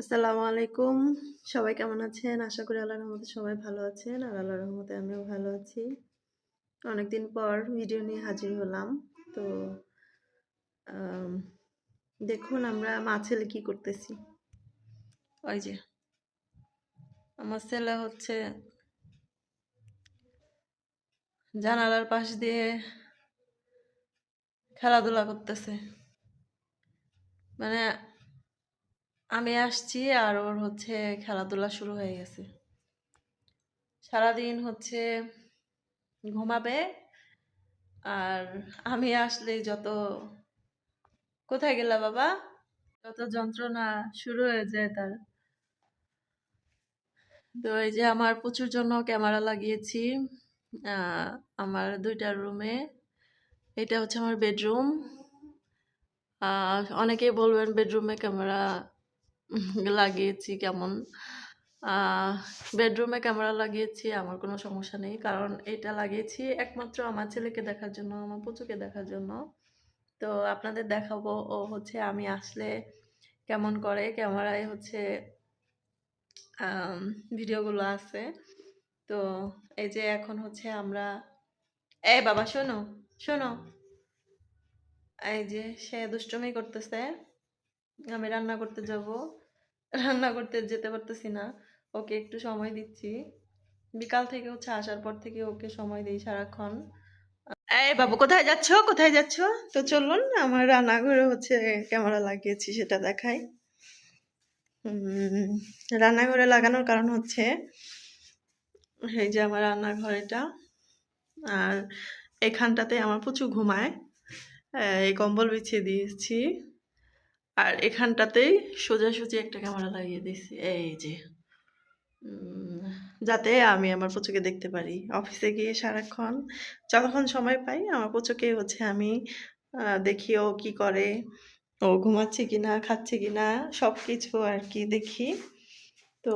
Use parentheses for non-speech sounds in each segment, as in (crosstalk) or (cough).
আসসালামু আলাইকুম। সবাই কেমন আছেন? আশা করি আল্লাহর রহমতে সবাই ভালো আছেন আর আল্লাহর রহমতে আমিও ভালো আছি। অনেকদিন পর ভিডিও নিয়ে হাজির হলাম। তো দেখুন আমরা মা ছেলে কি করতেছি। ওই যে, আমার ছেলে হচ্ছে জানালার পাশ দিয়ে খেলাধুলা করতেছে। মানে আমি আসছি আর ওর হচ্ছে খেলাধুলা শুরু হয়ে গেছে। সারাদিন হচ্ছে ঘুমাবে আর আমি আসলে যত কোথায় গেলা বাবা? যত যন্ত্রণা শুরু হয়ে যায় তার। তো এই যে আমার প্রচুর জন্য ক্যামেরা লাগিয়েছি আমার দুইটা রুমে। এটা হচ্ছে আমার বেডরুম। অনেকেই বলবেন বেডরুমে ক্যামেরা (laughs) লাগিয়েছি কেমন। বেডরুমে ক্যামেরা লাগিয়েছি, আমার কোনো সমস্যা নেই। কারণ এটা লাগিয়েছি একমাত্র আমার ছেলেকে দেখার জন্য, আমার পুচুকে দেখার জন্য। তো আপনাদের দেখাবো, ও হচ্ছে আমি আসলে কেমন করে ক্যামেরায় হচ্ছে ভিডিওগুলো আছে। তো এই যে এখন হচ্ছে আমরা, এ বাবা শোনো শোনো। এই যে সে দুষ্টুমি করতেছে। আমি রান্না করতে যাব। রান্না করতে যেতে পারতেছি না। ওকে একটু সময় দিচ্ছি। বিকাল থেকে হচ্ছে আসার পর থেকে ওকে সময় দিই সারাক্ষণ। এই বাবু, কোথায় যাচ্ছ? কোথায় যাচ্ছ? তো চলুন, আমার রান্নাঘরে হচ্ছে ক্যামেরা লাগিয়েছি, সেটা দেখাই। রান্নাঘরে লাগানোর কারণ হচ্ছে এই যে আমার রান্নাঘর এটা। আর এখানটাতে আমার প্রচুর ঘুমায়। এই কম্বল বিছিয়ে দিয়েছি। আর এখানটাতেই সোজাসুজি একটা ক্যামেরা লাগিয়ে দিছি এই যে যাতে আমি আমার পুচুকে দেখতে পারি। অফিসে গিয়ে সারাক্ষণ, যতক্ষণ সময় পাই, আমার পুচুকে হচ্ছে আমি দেখি ও কি করে, ও ঘুমাচ্ছে কিনা, খাচ্ছে কিনা সব কিছু আর কি দেখি। তো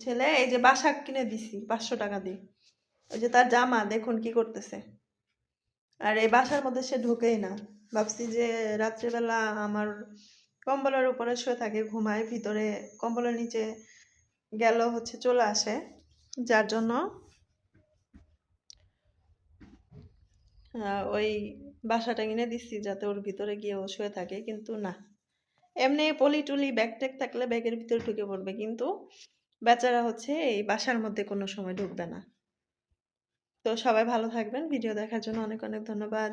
ছেলে, এই যে বাসা কিনে দিছি, পাঁচশো টাকা দিয়ে। ওই যে তার জামা, দেখুন কি করতেছে। আর এই বাসার মধ্যে সে ঢোকেই না। ভাবছি যে রাত্রেবেলা আমার কম্বলের উপরে শুয়ে থাকে, ঘুমায়, ভিতরে কম্বলের নিচে গেল হচ্ছে চলে আসে। যার জন্য ওই বাসাটা কিনে দিচ্ছি যাতে ওর ভিতরে গিয়ে ও শুয়ে থাকে। কিন্তু না, এমনি পলি টুলি, ব্যাগ ট্যাগ থাকলে ব্যাগের ভিতরে ঢুকে পড়বে। কিন্তু বেচারা হচ্ছে এই বাসার মধ্যে কোনো সময় ঢুকবে না। তো সবাই ভালো থাকবেন। ভিডিও দেখার জন্য অনেক অনেক ধন্যবাদ।